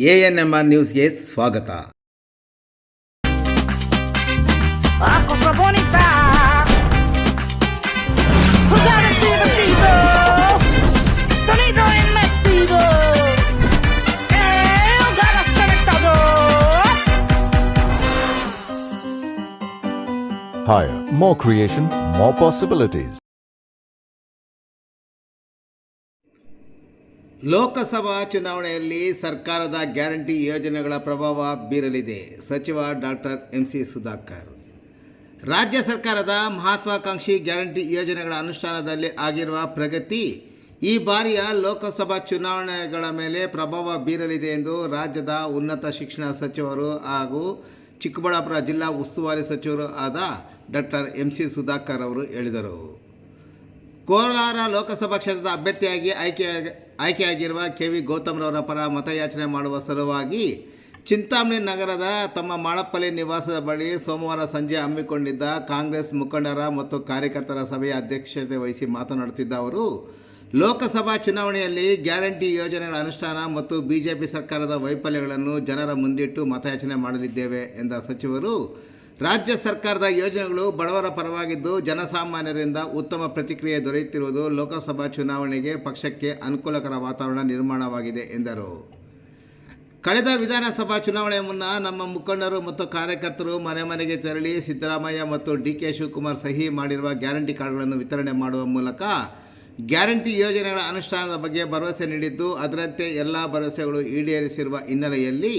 A N M R ನ್ಯೂಸ್ಗೆ ಸ್ವಾಗತ Ah, cosa bonita. Jugare su vestido. Sonido inmersivo. Eh, jugare conectado. Higher, more creation, more possibilities. Lok Sabha ಚುನಾವಣೆಯಲ್ಲಿ ಸರ್ಕಾರದ guarantee ಯೋಜನೆಗಳ ಪ್ರಭಾವ ಬೀರಲಿದೆ. ಸಚಿವ ಡಾಕ್ಟರ್ ಎಂ ಸಿ ಸುಧಾಕರ್. ರಾಜ್ಯ ಸರ್ಕಾರದ ಮಹತ್ವಾಕಾಂಕ್ಷಿ ಗ್ಯಾರಂಟಿ ಯೋಜನೆಗಳ ಅನುಷ್ಠಾನದಲ್ಲಿ ಆಗಿರುವ ಪ್ರಗತಿ ಈ ಬಾರಿಯ ಲೋಕಸಭಾ ಚುನಾವಣೆಗಳ ಮೇಲೆ ಪ್ರಭಾವ ಬೀರಲಿದೆ ಎಂದು ರಾಜ್ಯದ ಉನ್ನತ ಶಿಕ್ಷಣ ಸಚಿವರು ಹಾಗೂ ಚಿಕ್ಕಬಳ್ಳಾಪುರ ಜಿಲ್ಲಾ ಉಸ್ತುವಾರಿ ಸಚಿವರು ಆದ ಡಾಕ್ಟರ್ ಎಂ ಸಿ ಸುಧಾಕರ್ ಅವರು ಹೇಳಿದರು. ಕೋಲಾರ ಲೋಕಸಭಾ ಕ್ಷೇತ್ರದ ಅಭ್ಯರ್ಥಿಯಾಗಿ ಆಯ್ಕೆ ಆಯ್ಕೆಯಾಗಿರುವ ಕೆ ವಿ ಗೌತಮ್ರವರ ಪರ ಮತಯಾಚನೆ ಮಾಡುವ ಸಲುವಾಗಿ ಚಿಂತಾಮಣಿ ನಗರದ ತಮ್ಮ ಮಾಳಪ್ಪಲ್ಲಿ ನಿವಾಸದ ಬಳಿ ಸೋಮವಾರ ಸಂಜೆ ಹಮ್ಮಿಕೊಂಡಿದ್ದ ಕಾಂಗ್ರೆಸ್ ಮುಖಂಡರ ಮತ್ತು ಕಾರ್ಯಕರ್ತರ ಸಭೆಯ ಅಧ್ಯಕ್ಷತೆ ವಹಿಸಿ ಮಾತನಾಡುತ್ತಿದ್ದ ಅವರು, ಲೋಕಸಭಾ ಚುನಾವಣೆಯಲ್ಲಿ ಗ್ಯಾರಂಟಿ ಯೋಜನೆಗಳ ಅನುಷ್ಠಾನ ಮತ್ತು ಬಿಜೆಪಿ ಸರ್ಕಾರದ ವೈಫಲ್ಯಗಳನ್ನು ಜನರ ಮುಂದಿಟ್ಟು ಮತಯಾಚನೆ ಮಾಡಲಿದ್ದೇವೆ ಎಂದ ಸಚಿವರು ರಾಜ್ಯ ಸರ್ಕಾರದ ಯೋಜನೆಗಳು ಬಡವರ ಪರವಾಗಿದ್ದು ಜನಸಾಮಾನ್ಯರಿಂದ ಉತ್ತಮ ಪ್ರತಿಕ್ರಿಯೆ ದೊರೆಯುತ್ತಿರುವುದು ಲೋಕಸಭಾ ಚುನಾವಣೆಗೆ ಪಕ್ಷಕ್ಕೆ ಅನುಕೂಲಕರ ವಾತಾವರಣ ನಿರ್ಮಾಣವಾಗಿದೆ, ಎಂದರು. ಕಳೆದ ವಿಧಾನಸಭಾ ಚುನಾವಣೆ ಮುನ್ನ ನಮ್ಮ ಮುಖಂಡರು ಮತ್ತು ಕಾರ್ಯಕರ್ತರು ಮನೆ ಮನೆಗೆ ತೆರಳಿ ಸಿದ್ದರಾಮಯ್ಯ ಮತ್ತು ಡಿ ಕೆ ಶಿವಕುಮಾರ್ ಸಹಿ ಮಾಡಿರುವ ಗ್ಯಾರಂಟಿ ಕಾರ್ಡ್ಗಳನ್ನು ವಿತರಣೆ ಮಾಡುವ ಮೂಲಕ ಗ್ಯಾರಂಟಿ ಯೋಜನೆಗಳ ಅನುಷ್ಠಾನದ ಬಗ್ಗೆ ಭರವಸೆ ನೀಡಿದ್ದು, ಅದರಂತೆ ಎಲ್ಲ ಭರವಸೆಗಳು ಈಡೇರಿಸಿರುವ ಹಿನ್ನೆಲೆಯಲ್ಲಿ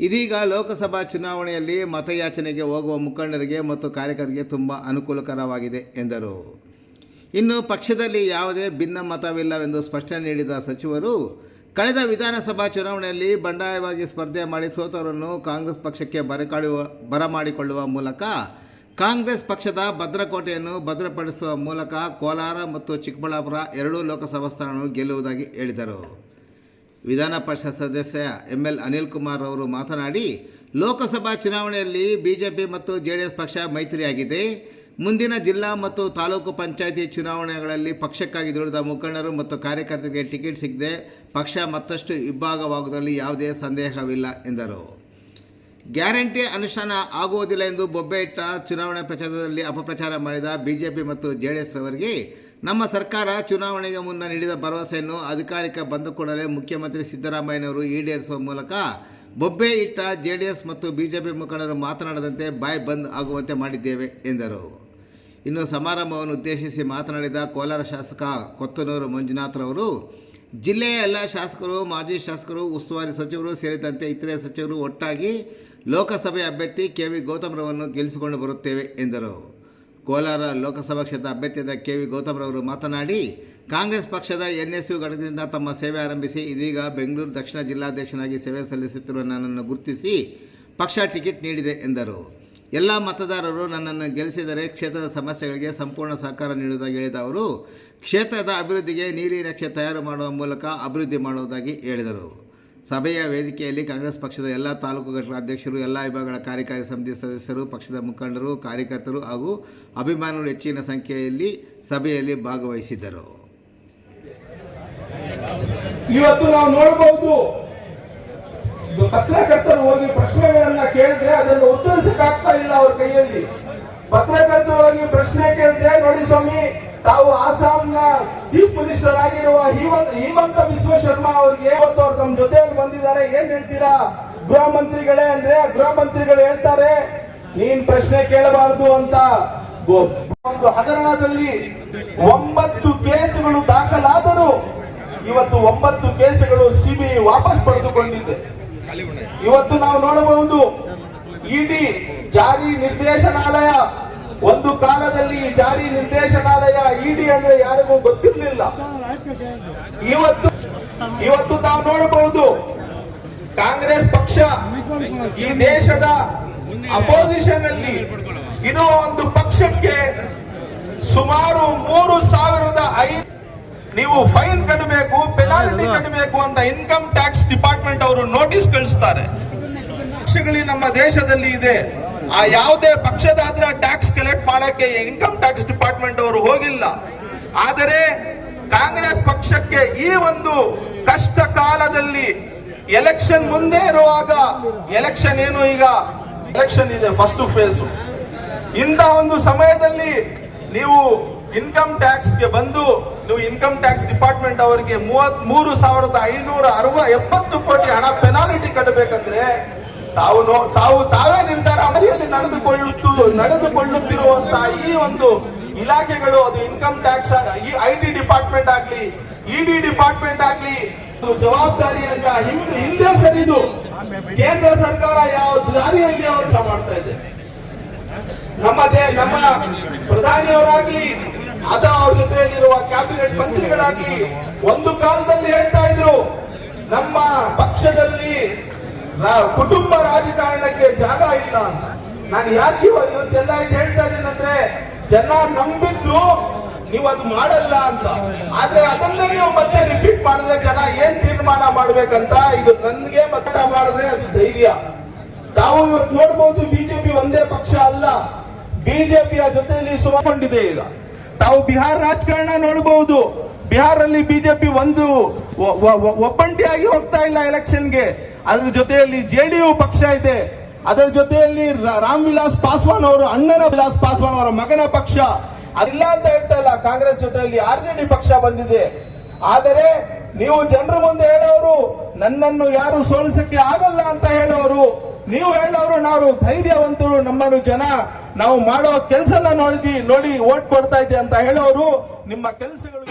ಇದೀಗ ಲೋಕಸಭಾ ಚುನಾವಣೆಯಲ್ಲಿ ಮತಯಾಚನೆಗೆ ಹೋಗುವ ಮುಖಂಡರಿಗೆ ಮತ್ತು ಕಾರ್ಯಕರ್ತರಿಗೆ ತುಂಬ ಅನುಕೂಲಕರವಾಗಿದೆ, ಎಂದರು. ಇನ್ನು ಪಕ್ಷದಲ್ಲಿ ಯಾವುದೇ ಭಿನ್ನ ಮತವಿಲ್ಲವೆಂದು ಸ್ಪಷ್ಟನೆ ನೀಡಿದ ಸಚಿವರು, ಕಳೆದ ವಿಧಾನಸಭಾ ಚುನಾವಣೆಯಲ್ಲಿ ಬಂಡಾಯವಾಗಿ ಸ್ಪರ್ಧೆ ಮಾಡಿ ಸೋತವರನ್ನು ಕಾಂಗ್ರೆಸ್ ಪಕ್ಷಕ್ಕೆ ಬರಕಾಡುವ ಬರಮಾಡಿಕೊಳ್ಳುವ ಮೂಲಕ ಕಾಂಗ್ರೆಸ್ ಪಕ್ಷದ ಭದ್ರಕೋಟೆಯನ್ನು ಭದ್ರಪಡಿಸುವ ಮೂಲಕ ಕೋಲಾರ ಮತ್ತು ಚಿಕ್ಕಬಳ್ಳಾಪುರ ಎರಡೂ ಲೋಕಸಭಾ ಸ್ಥಾನಗಳನ್ನು ಗೆಲ್ಲುವುದಾಗಿ ಹೇಳಿದರು. ವಿಧಾನ ಪರಿಷತ್ ಸದಸ್ಯ ಎಂ ಎಲ್ ಅನಿಲ್ ಕುಮಾರ್ ಅವರು ಮಾತನಾಡಿ, ಲೋಕಸಭಾ ಚುನಾವಣೆಯಲ್ಲಿ ಬಿಜೆಪಿ ಮತ್ತು ಜೆ ಡಿ ಎಸ್ ಪಕ್ಷ ಮೈತ್ರಿಯಾಗಿದೆ. ಮುಂದಿನ ಜಿಲ್ಲಾ ಮತ್ತು ತಾಲೂಕು ಪಂಚಾಯಿತಿ ಚುನಾವಣೆಗಳಲ್ಲಿ ಪಕ್ಷಕ್ಕಾಗಿ ದುಡಿದ ಮುಖಂಡರು ಮತ್ತು ಕಾರ್ಯಕರ್ತರಿಗೆ ಟಿಕೆಟ್ ಸಿಗದೆ ಪಕ್ಷ ಮತ್ತಷ್ಟು ಇಬ್ಬಾಗವಾಗುವುದರಲ್ಲಿ ಯಾವುದೇ ಸಂದೇಹವಿಲ್ಲ, ಎಂದರು. ಗ್ಯಾರಂಟಿ ಅನುಷ್ಠಾನ ಆಗುವುದಿಲ್ಲ ಎಂದು ಬೊಬ್ಬೆ ಇಟ್ಟ ಚುನಾವಣಾ ಪ್ರಚಾರದಲ್ಲಿ ಅಪಪ್ರಚಾರ ಮಾಡಿದ ಬಿಜೆಪಿ ಮತ್ತು ಜೆ ಡಿ ಎಸ್ ರವರಿಗೆ ನಮ್ಮ ಸರ್ಕಾರ ಚುನಾವಣೆಗೆ ಮುನ್ನ ನೀಡಿದ ಭರವಸೆಯನ್ನು ಅಧಿಕಾರಿಕ ಬಂದ ಕೂಡಲೇ ಮುಖ್ಯಮಂತ್ರಿ ಸಿದ್ದರಾಮಯ್ಯನವರು ಈಡೇರಿಸುವ ಮೂಲಕ ಬೊಬ್ಬೆ ಇಟ್ಟ ಜೆ ಡಿ ಎಸ್ ಮತ್ತು ಪಿ ಮುಖಂಡರು ಮಾತನಾಡದಂತೆ ಬಾಯ್ ಬಂದ್ ಆಗುವಂತೆ ಮಾಡಿದ್ದೇವೆ, ಎಂದರು. ಇನ್ನು ಸಮಾರಂಭವನ್ನು ಉದ್ದೇಶಿಸಿ ಮಾತನಾಡಿದ ಕೋಲಾರ ಶಾಸಕ ಕೊತ್ತನೂರು ಮಂಜುನಾಥ್ರವರು ಜಿಲ್ಲೆಯ ಎಲ್ಲ ಶಾಸಕರು, ಮಾಜಿ ಶಾಸಕರು, ಉಸ್ತುವಾರಿ ಸಚಿವರು ಸೇರಿದಂತೆ ಇತರೆ ಸಚಿವರು ಒಟ್ಟಾಗಿ ಲೋಕಸಭೆ ಅಭ್ಯರ್ಥಿ ಕೆ ವಿ ಗೌತಮ್ರವನ್ನು ಗೆಲ್ಲಿಸಿಕೊಂಡು ಬರುತ್ತೇವೆ, ಎಂದರು. ಕೋಲಾರ ಲೋಕಸಭಾ ಕ್ಷೇತ್ರ ಅಭ್ಯರ್ಥಿಯಾದ ಕೆ ವಿ ಗೌತಮ್ರವರು ಮಾತನಾಡಿ, ಕಾಂಗ್ರೆಸ್ ಪಕ್ಷದ ಎನ್ ಎಸ್ ಯು ಘಟಕದಿಂದ ತಮ್ಮ ಸೇವೆ ಆರಂಭಿಸಿ, ಇದೀಗ ಬೆಂಗಳೂರು ದಕ್ಷಿಣ ಜಿಲ್ಲಾಧ್ಯಕ್ಷನಾಗಿ ಸೇವೆ ಸಲ್ಲಿಸುತ್ತಿರುವ ನನ್ನನ್ನು ಗುರುತಿಸಿ ಪಕ್ಷ ಟಿಕೆಟ್ ನೀಡಿದೆ ಎಂದರು. ಎಲ್ಲ ಮತದಾರರು ನನ್ನನ್ನು ಗೆಲ್ಲಿಸಿದರೆ ಕ್ಷೇತ್ರದ ಸಮಸ್ಯೆಗಳಿಗೆ ಸಂಪೂರ್ಣ ಸಹಕಾರ ನೀಡುವುದಾಗಿ ಹೇಳಿದ ಅವರು, ಕ್ಷೇತ್ರದ ಅಭಿವೃದ್ಧಿಗೆ ನೀಲಿ ನಕ್ಷೆ ತಯಾರು ಮಾಡುವ ಮೂಲಕ ಅಭಿವೃದ್ಧಿ ಮಾಡುವುದಾಗಿ ಹೇಳಿದರು. ಸಭೆಯ ವೇದಿಕೆಯಲ್ಲಿ ಕಾಂಗ್ರೆಸ್ ಪಕ್ಷದ ಎಲ್ಲ ತಾಲೂಕು ಘಟಕ ಅಧ್ಯಕ್ಷರು, ಎಲ್ಲ ವಿಭಾಗಗಳ ಕಾರ್ಯಕಾರಿ ಸಮಿತಿ ಸದಸ್ಯರು, ಪಕ್ಷದ ಮುಖಂಡರು, ಕಾರ್ಯಕರ್ತರು ಹಾಗೂ ಅಭಿಮಾನಿಗಳು ಹೆಚ್ಚಿನ ಸಂಖ್ಯೆಯಲ್ಲಿ ಸಭೆಯಲ್ಲಿ ಭಾಗವಹಿಸಿದ್ದರು. ಇವತ್ತು ನಾವು ನೋಡಬಹುದು ಪತ್ರಕರ್ತರು ಹೋಗಿ ಪ್ರಶ್ನೆಗಳನ್ನ ಕೇಳಿದ್ರೆ ಅದನ್ನು ಉತ್ತರಿಸಕ್ಕಾಗ್ತಾ ಇಲ್ಲ ಅವ್ರ ಕೈಯಲ್ಲಿ. ಪತ್ರಕರ್ತರು ಹೋಗಿ ಪ್ರಶ್ನೆ ಕೇಳಿದ್ರೆ, ನೋಡಿ ಸ್ವಾಮಿ, ತಾವು ಆಸಾಂನ ಚೀಫ್ ಮಿನಿಸ್ಟರ್ ಆಗಿರುವ ಹಿಮಂತ ವಿಶ್ವ ಶರ್ಮಾ ಅವರಿಗೆ ಏನ್ ಹೇಳ್ತೀರಾ? ಗೃಹ ಮಂತ್ರಿಗಳೇ ಅಂದ್ರೆ ಗೃಹ ಮಂತ್ರಿಗಳು ಹೇಳ್ತಾರೆ, ನೀನ್ ಪ್ರಶ್ನೆ ಕೇಳಬಾರದು ಅಂತ. ಒಂದು ಹಗರಣದಲ್ಲಿ ಒಂಬತ್ತು ಕೇಸುಗಳು ದಾಖಲಾದರೂ ಇವತ್ತು ಒಂಬತ್ತು ಕೇಸುಗಳು ಸಿಬಿಐ ವಾಪಸ್ ಪಡೆದುಕೊಂಡಿದೆ. ಇವತ್ತು ನಾವು ನೋಡಬಹುದು, ಇಡಿ ಜಾರಿ ನಿರ್ದೇಶನಾಲಯ, ಒಂದು ಕಾಲದಲ್ಲಿ ಜಾರಿ ನಿರ್ದೇಶನಾಲಯ ಇಡಿ ಅಂದ್ರೆ ಯಾರಿಗೂ ಗೊತ್ತಿರಲಿಲ್ಲ. ಇವತ್ತು ಇವತ್ತು ನಾವು ನೋಡಬಹುದು ಕಾಂಗ್ರೆಸ್ ಪಕ್ಷ ಈ ದೇಶದ ಅಪೋಸಿಷನ್ ಅಲ್ಲಿ ಇರುವ ಒಂದು ಪಕ್ಷಕ್ಕೆ ಸುಮಾರು ಮೂರು ಸಾವಿರದ ಐದು ನೀವು ಫೈನ್ ಕಟ್ಟಬೇಕು ಪೆನಾಲ್ಟಿ ಕಟ್ಟಬೇಕು ಅಂತ ಇನ್ಕಮ್ ಟ್ಯಾಕ್ಸ್ ಡಿಪಾರ್ಟ್ಮೆಂಟ್ ಅವರು ನೋಟಿಸ್ ಕಳಿಸ್ತಾರೆ. ಪಕ್ಷಗಳು ನಮ್ಮ ದೇಶದಲ್ಲಿ ಇದೆ. ಆ ಯಾವುದೇ ಪಕ್ಷದ ಟ್ಯಾಕ್ಸ್ ಕಲೆಕ್ಟ್ ಮಾಡಕ್ಕೆ ಇನ್ಕಮ್ ಟ್ಯಾಕ್ಸ್ ಡಿಪಾರ್ಟ್ಮೆಂಟ್ ಅವರು ಹೋಗಿಲ್ಲ. ಆದರೆ ಕಾಂಗ್ರೆಸ್ ಪಕ್ಷಕ್ಕೆ ಈ ಒಂದು ಕಷ್ಟ ಕಾಲದಲ್ಲಿ ಎಲೆಕ್ಷನ್ ಮುಂದೆ ಇರುವಾಗ ಎಲೆಕ್ಷನ್ ಏನು ಈಗ? ಎಲೆಕ್ಷನ್ ಇದೆ ಫಸ್ಟ್ ಫೇಸ್ ಇಂಥ ಒಂದು ಸಮಯದಲ್ಲಿ ನೀವು ಇನ್ಕಮ್ ಟ್ಯಾಕ್ಸ್ಗೆ ಬಂದು, ನೀವು ಇನ್ಕಮ್ ಟ್ಯಾಕ್ಸ್ ಡಿಪಾರ್ಟ್ಮೆಂಟ್ ಅವರಿಗೆ ಮೂವತ್ ಮೂರು ಸಾವಿರದ ಐನೂರ ಅರವ ಎಪ್ಪತ್ತು ಕೋಟಿ ಹಣ ಪೆನಾಲಿಟಿ ಕಟ್ಟಬೇಕಂದ್ರೆ, ತಾವು ತಾವು ತಾವೇ ನಿರ್ಧಾರ ಅವಧಿಯಲ್ಲಿ ನಡೆದುಕೊಳ್ಳುತ್ತು ನಡೆದುಕೊಳ್ಳುತ್ತಿರುವಂತಹ ಈ ಒಂದು ಇಲಾಖೆಗಳು, ಅದು income tax I T department ಆಗ್ಲಿ ಇಡಿ ಡಿಪಾರ್ಟ್ಮೆಂಟ್ ಆಗ್ಲಿ ಜವಾಬ್ದಾರಿ ಅಂತ ಹಿಂದೆ ಹಿಂದೆ ಸರಿದು ಕೇಂದ್ರ ಸರ್ಕಾರ ಯಾವ ದಾರಿಯಲ್ಲಿ ಅವರು ಮಾಡ್ತಾ ಇದೆ ನಮ್ಮ ದೇ, ನಮ್ಮ ಪ್ರಧಾನಿಯವರಾಗ್ಲಿ ಅದ ಅವ್ರ ಜೊತೆಯಲ್ಲಿರುವ ಕ್ಯಾಬಿನೆಟ್ ಮಂತ್ರಿಗಳಾಗ್ಲಿ ಒಂದು ಕಾಲದಲ್ಲಿ ಹೇಳ್ತಾ ಇದ್ರು, ನಮ್ಮ ಪಕ್ಷದಲ್ಲಿ ಕುಟುಂಬ ರಾಜಕಾರಣಕ್ಕೆ ಜಾಗ ಇಲ್ಲ. ನಾನು ಯಾಕೆ ಇವ- ಇವತ್ತೆಲ್ಲ ಇದು ಹೇಳ್ತಾ ಇದ್ದೀನಂದ್ರೆ ಜನ ನಂಬಿದ್ದು ನೀವು ಅದು ಮಾಡಲ್ಲ ಅಂತ ಆದ್ರೆ ಅದನ್ನೇ ನೀವು ಮತ್ತೆ ರಿಪೀಟ್ ಮಾಡಿದ್ರೆ ಮಾಡ್ಬೇಕಂತ ಇದು ನನ್ಗೆ ಮತ ಮಾಡಿದ್ರೆ ಅದು ಧೈರ್ಯ. ತಾವು ಇವತ್ತು ನೋಡಬಹುದು ಬಿಜೆಪಿ ಒಂದೇ ಪಕ್ಷ ಅಲ್ಲ, ಬಿಜೆಪಿಯ ಜೊತೆಯಲ್ಲಿ ಸುಮಕೊಂಡಿದೆ ಈಗ. ತಾವು ಬಿಹಾರ ರಾಜಕಾರಣ ನೋಡಬಹುದು ಬಿಹಾರಲ್ಲಿ ಬಿಜೆಪಿ ಒಂದು ಒಬ್ಬಂಟಿಯಾಗಿ ಹೋಗ್ತಾ ಇಲ್ಲ ಎಲೆಕ್ಷನ್ಗೆ. ಅದ್ರ ಜೊತೆಯಲ್ಲಿ ಜೆ ಡಿ ಯು ಪಕ್ಷ ಇದೆ. ಅದರ ಜೊತೆಯಲ್ಲಿ ರಾಮ್ ವಿಲಾಸ್ ಪಾಸ್ವಾನ್ ಅವರು, ಅಣ್ಣನ ವಿಲಾಸ್ ಪಾಸ್ವಾನ್ ಅವರ ಮಗನ ಪಕ್ಷ. ಅದಿಲ್ಲ ಅಂತ ಹೇಳ್ತಾ ಇಲ್ಲ, ಕಾಂಗ್ರೆಸ್ ಜೊತೆಯಲ್ಲಿ ಆರ್ ಜೆ ಡಿ ಪಕ್ಷ ಬಂದಿದೆ. ಆದರೆ ನೀವು ಜನರ ಮುಂದೆ ಹೇಳೋರು, ನನ್ನನ್ನು ಯಾರು ಸೋಲಿಸಕ್ಕೆ ಆಗಲ್ಲ ಅಂತ ಹೇಳೋರು, ನೀವು ಹೇಳೋರು ನಾವು ಧೈರ್ಯವಂತರು ನಮ್ಮನ್ನು ಜನ. ನಾವು ಮಾಡೋ ಕೆಲಸನ ನೋಡಿದಿ ನೋಡಿ ಓಟ್ ಕೊಡ್ತಾ ಇದ್ದೆ ಅಂತ ಹೇಳೋರು, ನಿಮ್ಮ ಕೆಲಸಗಳು